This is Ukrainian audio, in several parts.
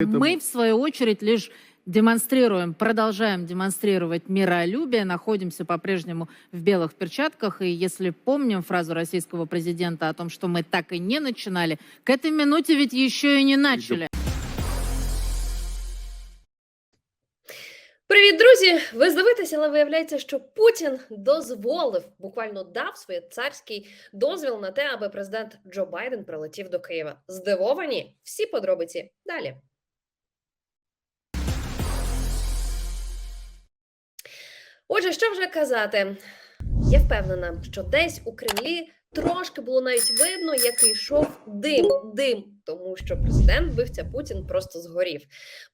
Поэтому- Мы, в свою очередь, лишь демонстрируем, продолжаем демонстрировать миролюбие, находимся по-прежнему в белых перчатках. И если помним фразу российского президента о том, что мы так и не начинали, к этой минуте ведь еще и не начали. Привіт, друзі! Ви здивитеся, але виявляється, що Путін дозволив, буквально дав своє царський дозвіл на те, аби президент Джо Байден прилетів до Києва. Здивовані? Всі подробиці далі. Отже, що вже казати? Я впевнена, що десь у Кремлі трошки було навіть видно, як йшов дим, дим, тому що президент вбивця Путін просто згорів.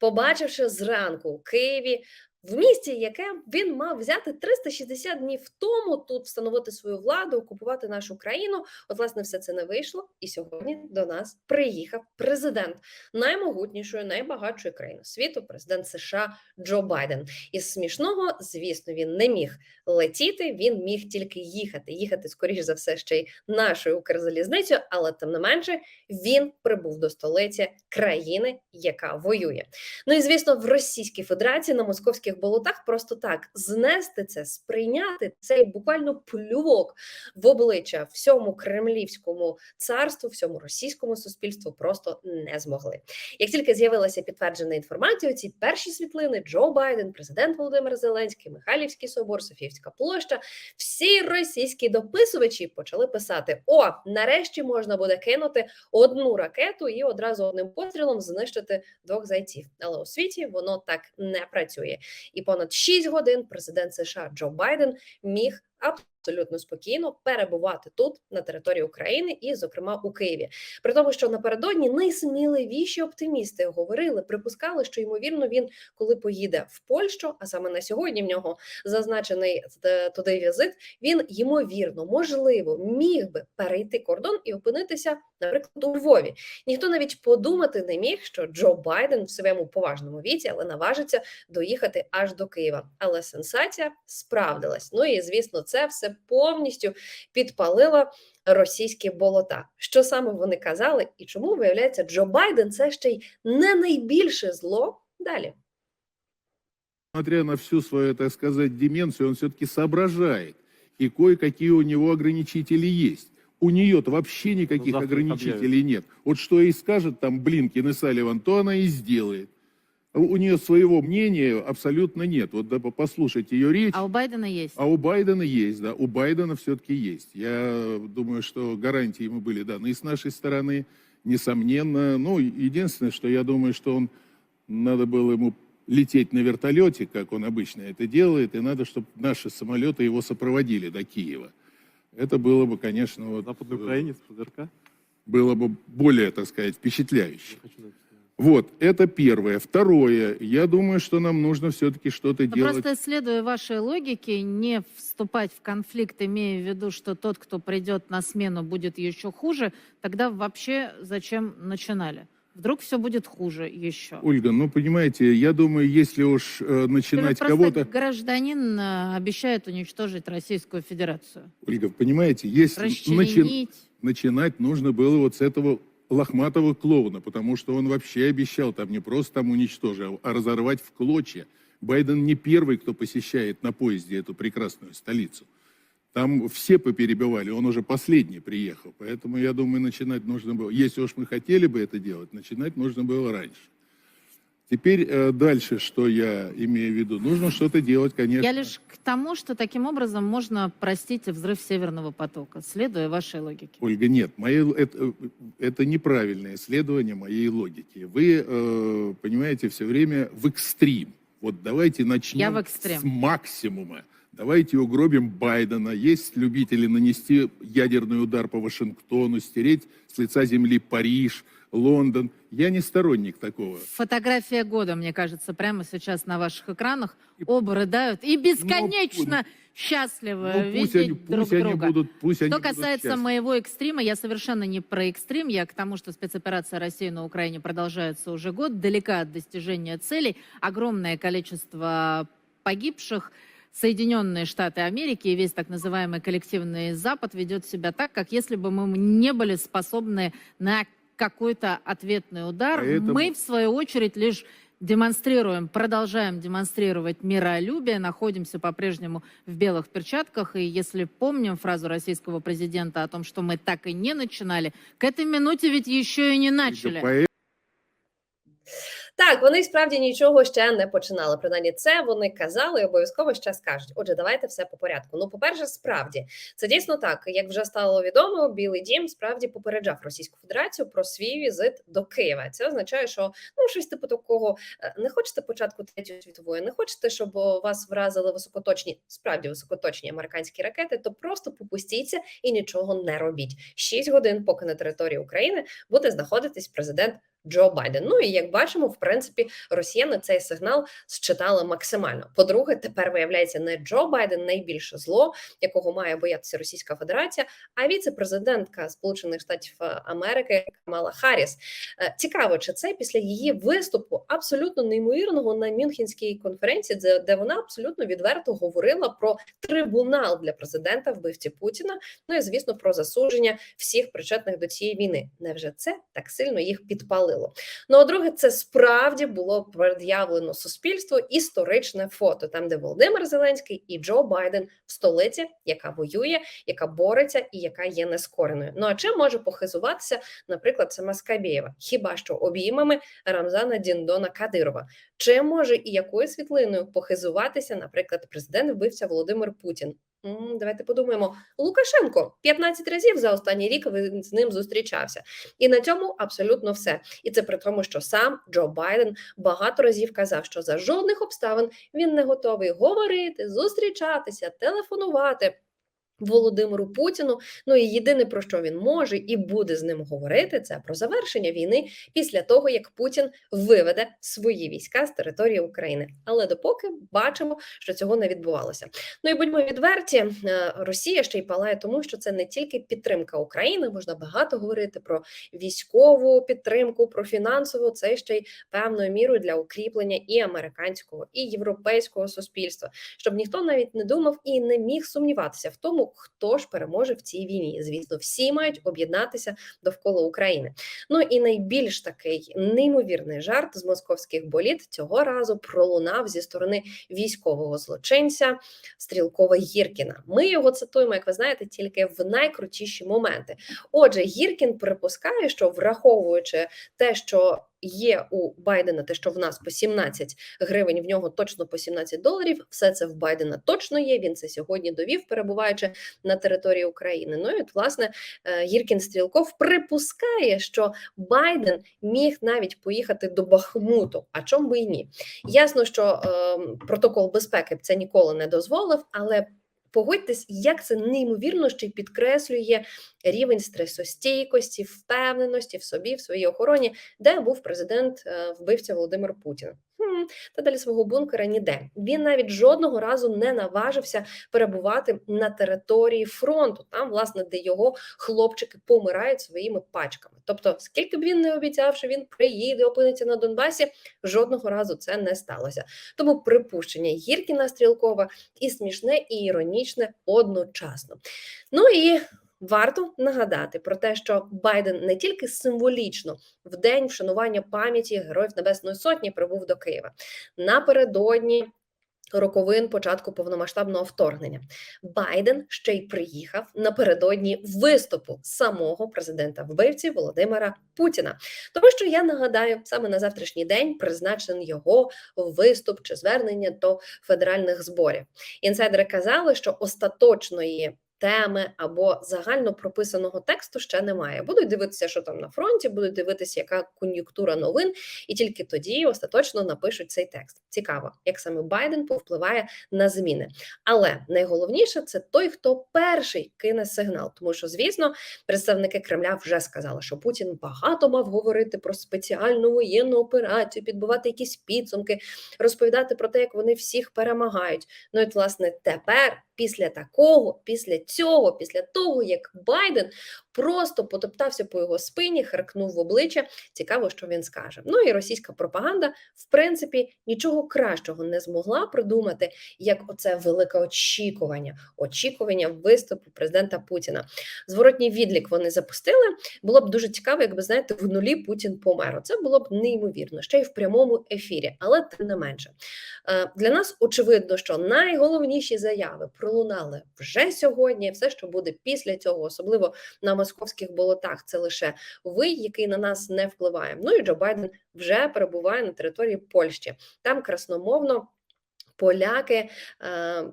Побачивши зранку у Києві в місті, яке він мав взяти 360 днів тому, тут встановити свою владу, окупувати нашу країну. От, власне, все це не вийшло. І сьогодні до нас приїхав президент наймогутнішої, найбагатшої країни світу, президент США Джо Байден. Із смішного, звісно, він не міг летіти, він міг тільки їхати. Їхати, скоріш за все, ще й нашою Укрзалізницею, але тим не менше він прибув до столиці країни, яка воює. Ну і звісно, в Російській Федерації на московських болотах просто так знести це, сприйняти цей буквально плювок в обличчя всьому кремлівському царству, всьому російському суспільству просто не змогли. Як тільки з'явилася підтверджена інформація, ці перші світлини Джо Байден, президент Володимир Зеленський, Михайлівський собор, Софіївська площа, всі російські дописувачі почали писати: О, нарешті можна буде кинути одну ракету і одразу одним пострілом знищити двох зайців. Але у світі воно так не працює. І понад 6 годин президент США Джо Байден міг абсолютно спокійно перебувати тут на території України і, зокрема, у Києві. При тому, що напередодні найсміливіші оптимісти говорили, припускали, що ймовірно він, коли поїде в Польщу, а саме на сьогодні в нього зазначений е, туди візит, він ймовірно, можливо, міг би перейти кордон і опинитися, наприклад, у Львові. Ніхто навіть подумати не міг, що Джо Байден в своєму поважному віці, але наважиться доїхати аж до Києва. Але сенсація справдилась. Ну і звісно, це все повністю підпалило російські болота. Що саме вони казали, і чому виявляється, Джо Байден це ще й не найбільше зло далі. Несмотря на всю свою, так сказать, деменцию, он все-таки соображает. И кое-какие у него ограничители есть. У нее-то вообще никаких их ограничителей нет. Вот что ей скажет там Блинкин и Салливан, то она и сделает. У у нее своего мнения абсолютно нет. Вот да, по- послушайте ее речь. А у Байдена есть. А у Байдена есть, да, у Байдена все-таки есть. Я думаю, что гарантии ему были даны и с нашей стороны, несомненно. Ну, единственное, что я думаю, что он, надо было ему лететь на вертолете, как он обычно это делает, и надо, чтобы наши самолеты его сопроводили до Киева. Это было бы, конечно, вот, Западной э, Украине, с ПЗРК. было бы более, так сказать, впечатляюще. Я хочу записать. Вот, это первое. Второе, я думаю, что нам нужно все-таки что-то Но делать. Просто следуя вашей логике, не вступать в конфликт, имея в виду, что тот, кто придет на смену, будет еще хуже, тогда вообще зачем начинали? Вдруг все будет хуже еще. Ольга, ну понимаете, я думаю, если уж э, начинать Просто кого-то, гражданин э, обещает уничтожить Российскую Федерацию. Ольга, понимаете, если начи- начинать нужно было вот с этого лохматого клоуна, потому что он вообще обещал там не просто там уничтожить, а разорвать в клочья. Байден не первый, кто посещает на поезде эту прекрасную столицу. Там все поперебивали, он уже последний приехал. Поэтому, я думаю, начинать нужно было, если уж мы хотели бы это делать, начинать нужно было раньше. Теперь э, дальше, что я имею в виду? Нужно что-то делать, конечно. Я лишь к тому, что таким образом можно простить взрыв Северного потока, следуя вашей логике. Ольга, нет, л- это, э, это неправильное исследование моей логики. Вы э, понимаете все время в экстрим. Вот давайте начнем Я в экстрем. с максимума. Давайте угробим Байдена. Есть любители нанести ядерный удар по Вашингтону, стереть с лица земли Париж, Лондон. Я не сторонник такого. Фотография года, мне кажется, прямо сейчас на ваших экранах. Оба рыдают и бесконечно счастливы Ну, видеть они, друг пусть они друга. будут, пусть они Что будут касается счастливы. моего экстрима, я совершенно не про экстрим, я к тому, что спецоперация России на Украине продолжается уже год, далека от достижения целей, огромное количество погибших, Соединенные Штаты Америки и весь так называемый коллективный Запад ведет себя так, как если бы мы не были способны на какой-то ответный удар. Поэтому- Мы, в свою очередь, лишь демонстрируем, продолжаем демонстрировать миролюбие, находимся по-прежнему в белых перчатках. И если помним фразу российского президента о том, что мы так и не начинали, к этой минуте ведь еще и не начали. Так, вони справді нічого ще не починали. Принаймні, це вони казали і обов'язково ще скажуть. Отже, давайте все по порядку. Ну, по-перше, справді це дійсно так. Як вже стало відомо, Білий Дім справді попереджав Російську Федерацію про свій візит до Києва. Це означає, що ну щось типу такого е, не хочете початку третьої світової, не хочете, щоб вас вразили високоточні, справді високоточні американські ракети, то просто попустіться і нічого не робіть. Шість годин, поки на території України буде знаходитись президент Джо Байден. Ну і як бачимо, в принципі, росіяни цей сигнал считали максимально. По-друге, тепер виявляється не Джо Байден найбільше зло, якого має боятися Російська Федерація, а віце-президентка Сполучених Штатів е, Америки Камала Харріс. Е, Цікаво, чи це після її виступу абсолютно неймовірного на Мюнхенській конференції, де, вона абсолютно відверто говорила про трибунал для президента вбивці Путіна. Ну і звісно про засудження всіх причетних до цієї війни. Невже це так сильно їх підпалило? Ну а друге, це справді було пред'явлено суспільству історичне фото, там де Володимир Зеленський і Джо Байден в столиці, яка воює, яка бореться і яка є нескореною. Ну а чим може похизуватися, наприклад, сама Скабєєва? Хіба що обіймами Рамзана Діндона Кадирова? Чим може і якою світлиною похизуватися, наприклад, президент вбивця Володимир Путін? Давайте подумаємо. Лукашенко 15 разів за останній рік він з ним зустрічався, і на цьому абсолютно все. І це при тому, що сам Джо Байден багато разів казав, що за жодних обставин він не готовий говорити, зустрічатися, телефонувати. Володимиру Путіну, ну і єдине про що він може і буде з ним говорити, це про завершення війни після того, як Путін виведе свої війська з території України. Але допоки бачимо, що цього не відбувалося. Ну і будьмо відверті, е, Росія ще й палає, тому що це не тільки підтримка України, можна багато говорити про військову підтримку, про фінансову. Це ще й певною мірою для укріплення і американського, і європейського суспільства, щоб ніхто навіть не думав і не міг сумніватися в тому, хто ж переможе в цій війні. Звісно, всі мають об'єднатися довкола України. Ну і найбільш такий неймовірний жарт з московських боліт цього разу пролунав зі сторони військового злочинця Стрілкова Гіркіна. Ми його цитуємо, як ви знаєте, тільки в найкрутіші моменти. Отже, Гіркін припускає, що враховуючи те, що є у Байдена, те, що в нас по 17 гривень, в нього точно по 17 доларів. Все це в Байдена точно є. Він це сьогодні довів, перебуваючи на території України. Ну і от, власне е, Гіркін Стрілков припускає, що Байден міг навіть поїхати до Бахмуту. А чому би і ні? Ясно, що е, протокол безпеки це ніколи не дозволив, але. Погодьтесь, як це неймовірно ще й підкреслює рівень стресостійкості, впевненості в собі, в своїй охороні, де був президент е, вбивця Володимир Путін. Та далі свого бункера ніде. Він навіть жодного разу не наважився перебувати на території фронту, там, власне, де його хлопчики помирають своїми пачками. Тобто, скільки б він не обіцяв, що він приїде, опиниться на Донбасі, жодного разу це не сталося. Тому припущення Гіркіна Стрілкова і смішне, і іронічне одночасно. Ну і Варто нагадати про те, що Байден не тільки символічно в день вшанування пам'яті Героїв Небесної Сотні прибув до Києва напередодні роковин початку повномасштабного вторгнення. Байден ще й приїхав напередодні виступу самого президента вбивці Володимира Путіна. Тому що я нагадаю, саме на завтрашній день призначений його виступ чи звернення до федеральних зборів. Інсайдери казали, що остаточної теми або загально прописаного тексту ще немає. Будуть дивитися, що там на фронті, будуть дивитися, яка кон'юнктура новин, і тільки тоді остаточно напишуть цей текст. Цікаво, як саме Байден повпливає на зміни. Але найголовніше це той, хто перший кине сигнал, тому що, звісно, представники Кремля вже сказали, що Путін багато мав говорити про спеціальну воєнну операцію, підбивати якісь підсумки, розповідати про те, як вони всіх перемагають. Ну і власне тепер, після такого, після цього, після того, як Байден просто потоптався по його спині, харкнув в обличчя. Цікаво, що він скаже. Ну і російська пропаганда, в принципі, нічого кращого не змогла придумати, як оце велике очікування, очікування виступу президента Путіна. Зворотній відлік вони запустили. Було б дуже цікаво, якби знаєте, в нулі Путін помер. Це було б неймовірно, ще й в прямому ефірі, але тим не менше. Е, Для нас очевидно, що найголовніші заяви пролунали вже сьогодні. Все, що буде після цього, особливо на московських болотах, це лише вий, який на нас не впливає. Ну і Джо Байден вже перебуває на території Польщі. Там красномовно. Поляки е,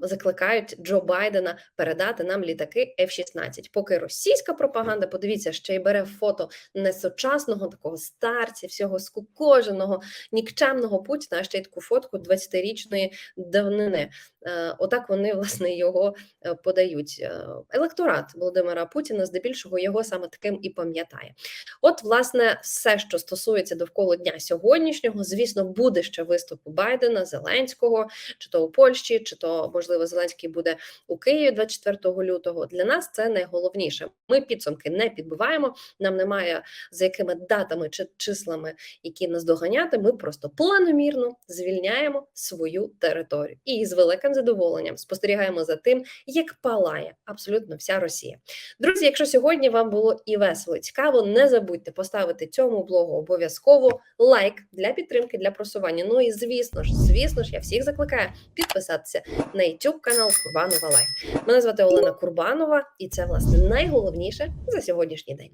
закликають Джо Байдена передати нам літаки F-16. Поки російська пропаганда, подивіться, ще й бере фото несучасного такого старця, всього скукоженого, нікчемного Путіна, а ще й таку фотку 20-річної давнини. Е, отак вони власне його е, подають. Е, Електорат Володимира Путіна здебільшого його саме таким і пам'ятає. От, власне, все, що стосується довкола дня сьогоднішнього, звісно, буде ще виступу Байдена, Зеленського, чи то у Польщі, чи то можливо Зеленський буде у Києві 24 лютого. Для нас це найголовніше. Ми підсумки не підбиваємо. Нам немає за якими датами чи числами, які нас доганяти. Ми просто планомірно звільняємо свою територію і з великим задоволенням спостерігаємо за тим, як палає абсолютно вся Росія. Друзі, якщо сьогодні вам було і весело, і цікаво, не забудьте поставити цьому блогу обов'язково лайк для підтримки для просування. Ну і звісно ж, звісно ж, я всіх закликаю допомагає підписатися на YouTube канал Курбанова Лайф. Мене звати Олена Курбанова, і це власне найголовніше за сьогоднішній день.